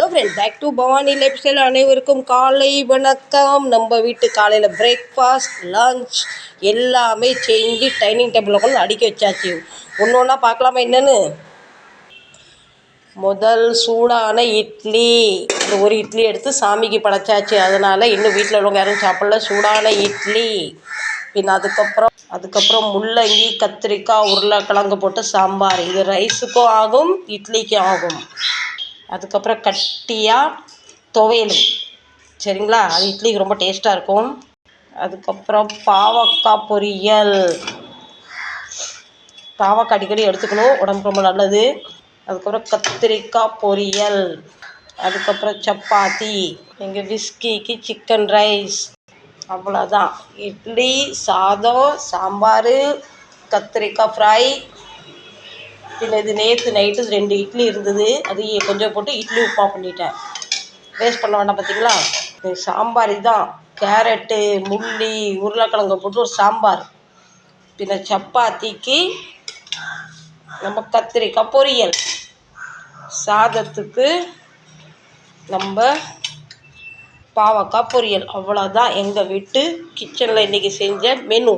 Hello friend back to Bhavani lifestyle அனைவருக்கும் காலை வணக்கம். நம்ம வீட்டு காலையில் பிரேக்ஃபாஸ்ட் லஞ்ச் எல்லாமே செஞ்சு டைனிங் டேபிளில் கொண்டு அடுக்கி வச்சாச்சு. ஒன்று ஒன்றா பார்க்கலாமா என்னன்னு? முதல் சூடான இட்லி. இந்த ஒரு இட்லி எடுத்து சாமிக்கு படைச்சாச்சு. அதனால் இன்னும் வீட்டில் உள்ளவங்க யாரும் சாப்பிடல. சூடான இட்லி. பின் அதுக்கப்புறம் அதுக்கப்புறம் முள்ளங்கி கத்திரிக்காய் உருளைக்கிழங்கு போட்டு சாம்பார். இது ரைஸுக்கும் ஆகும் இட்லிக்கும் ஆகும். அதுக்கப்புறம் கட்டியாக துவையல். சரிங்களா? அது இட்லிக்கு ரொம்ப டேஸ்ட்டாக இருக்கும். அதுக்கப்புறம் பாவக்காய் பொரியல். பாவக்காய் அடிக்கடி எடுத்துக்கணும். உடம்புக்கு ரொம்ப நல்லது. அதுக்கப்புறம் கத்திரிக்காய் பொரியல். அதுக்கப்புறம் சப்பாத்தி. எங்கள் விஸ்கிக்கு சிக்கன் ரைஸ். அவ்வளோதான் இட்லி சாதம் சாம்பார் கத்திரிக்காய் ஃப்ரை பின்ன இது நேற்று நைட்டு ரெண்டு இட்லி இருந்தது. அது கொஞ்சம் போட்டு இட்லி உப்புமா பண்ணிட்டேன். வேஸ்ட் பண்ண வேண்டாம் பார்த்தீங்களா சாம்பார் இதுதான். கேரட்டு முள்ளி உருளைக்கிழங்கு போட்டு ஒரு சாம்பார். பின்ன சப்பாத்திக்கு நம்ம கத்திரிக்காய் பொரியல். சாதத்துக்கு நம்ம பாவக்காய் பொரியல். அவ்வளோதான் எங்கள் வீட்டு கிச்சனில் இன்றைக்கி செஞ்ச மெனு